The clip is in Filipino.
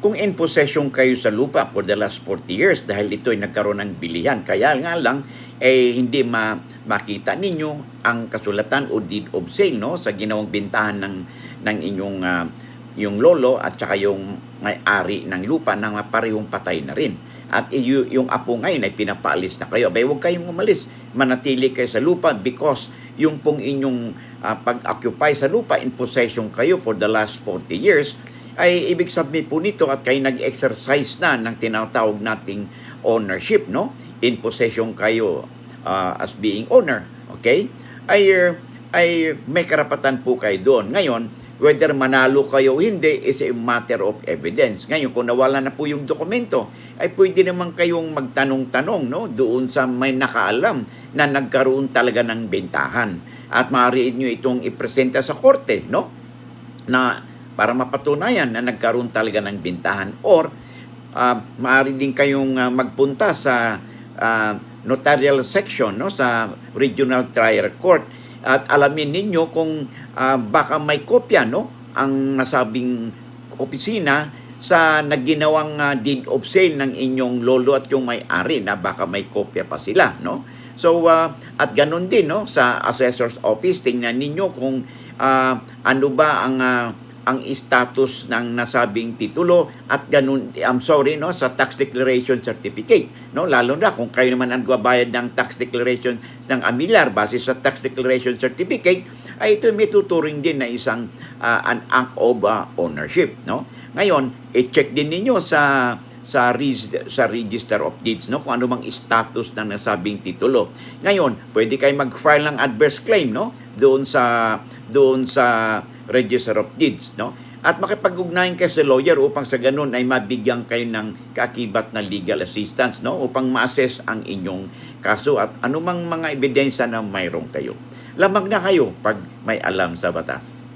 kung in possession kayo sa lupa for the last 40 years dahil ito ay nagkaroon ng bilihan. Kaya nga lang, eh, hindi ma makita ninyo ang kasulatan o deed of sale no, sa ginawang bintahan ng, ng inyong ah, yung lolo at saka yung may-ari ng lupa na parehong patay na rin. At yung apo ngayon ay pinapaalis na kayo. Abay, huwag kayong umalis. Manatili kayo sa lupa because yung pong inyong ah, pag-occupy sa lupa, in possession kayo for the last 40 years, ay ibig sabihin po nito at kayo nag-exercise na ng tinatawag nating ownership, no? In possession kayo ah, as being owner, okay? Ay, uh, ay may karapatan po kayo doon. Ngayon, whether manalo kayo o hindi is a matter of evidence. Ngayon, kung nawala na po yung dokumento, ay pwede naman kayong magtanong-tanong no, doon sa may nakaalam na nagkaroon talaga ng bentahan. At maaari nyo itong ipresenta sa korte, no? Na para mapatunayan na nagkaroon talaga ng bintahan. Or uh, maaari din kayong ah, magpunta sa ah, notarial section no sa regional trial court. At alamin ninyo kung ah, baka may kopya no ang nasabing opisina sa nagginawang ah, deed of sale ng inyong lolo at yung may-ari na baka may kopya pa sila no? So ah, at ganun din no sa assessor's office tingnan ninyo kung ah, ano ba ang ah, ang status ng nasabing titulo at ganun I'm sorry no sa tax declaration certificate no? Lalo na kung kayo naman ang gabayad ng tax declaration ng amilar base sa tax declaration certificate ay ito may tuturing din na isang ah, an act of ah, ownership no? Ngayon i-check din ninyo sa sa res- sa register of deeds no? Kung ano mang status ng nasabing titulo. Ngayon pwede kayo mag-file ng adverse claim no doon sa doon sa register of deeds no? At makipag-ugnayan kayo sa lawyer upang sa ganun ay mabigyan kayo ng kakibat na legal assistance no? Upang ma-assess ang inyong kaso at anumang mga ebidensya na mayroon kayo. Lamang na kayo pag may alam sa batas